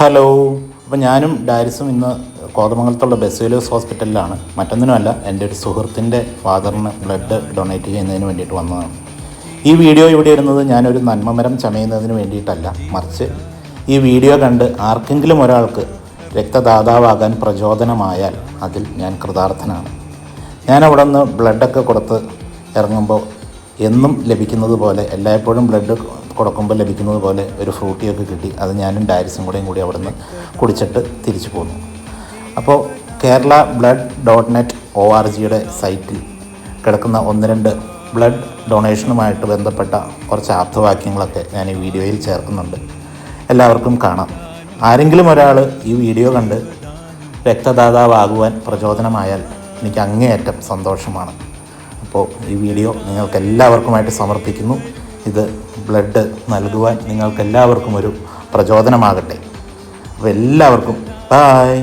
Hello. അപ്പോൾ ഞാനും ഡാരിസും ഇന്ന് കോതമംഗലത്തുള്ള ബെസ്വേലോസ് ഹോസ്പിറ്റലിലാണ്. മറ്റൊന്നിനുമല്ല എന്റെ ഒരു സുഹൃത്തിന്റെ ഫാദറിന് ബ്ലഡ് ഡൊണേറ്റ് ചെയ്യുന്നതിന് വേണ്ടിയിട്ട് വന്നതാണ്. ഈ വീഡിയോ ഇവിടെ ഇരുന്നത് ഞാനൊരു നന്മമരം ചമയുന്നതിന് വേണ്ടിയിട്ടല്ല മറിച്ച് ഈ വീഡിയോ കണ്ട് ആർക്കെങ്കിലും ഒരാൾക്ക് രക്തദാതാവാകാൻ പ്രചോദനമായാൽ അതിൽ ഞാൻ കൃതാർത്ഥനാണ്. ഞാൻ അവിടെ നിന്ന് ബ്ലഡൊക്കെ കൊടുത്ത് ഇറങ്ങുമ്പോൾ എന്നും ലഭിക്കുന്നത് പോലെ എല്ലായ്പ്പോഴും ബ്ലഡ് കൊടുക്കുമ്പോൾ ലഭിക്കുന്നത് പോലെ ഒരു ഫ്രൂട്ടിയൊക്കെ കിട്ടി. അത് ഞാനും ഡാരിസും കൂടെയും കൂടി അവിടുന്ന് കുടിച്ചിട്ട് തിരിച്ചു പോന്നു. അപ്പോൾ Kerala blood dot net O R ജിയുടെ സൈറ്റിൽ കിടക്കുന്ന ഒന്ന് രണ്ട് ബ്ലഡ് ഡൊണേഷനുമായിട്ട് ബന്ധപ്പെട്ട കുറച്ച് ആപ്തവാക്യങ്ങളൊക്കെ ഞാൻ ഈ വീഡിയോയിൽ ചേർക്കുന്നുണ്ട്. എല്ലാവർക്കും കാണാം. ആരെങ്കിലും ഒരാൾ ഈ വീഡിയോ കണ്ട് രക്തദാതാവാകുവാൻ പ്രചോദനമായാൽ എനിക്ക് അങ്ങേയറ്റം സന്തോഷമാണ്. അപ്പോൾ ഈ വീഡിയോ നിങ്ങൾക്ക് എല്ലാവർക്കുമായിട്ട് സമർപ്പിക്കുന്നു. ഇത് ബ്ലഡ് നൽകുവാൻ നിങ്ങൾക്ക് എല്ലാവർക്കും ഒരു പ്രചോദനമാകട്ടെ. അപ്പോൾ എല്ലാവർക്കും ബായ്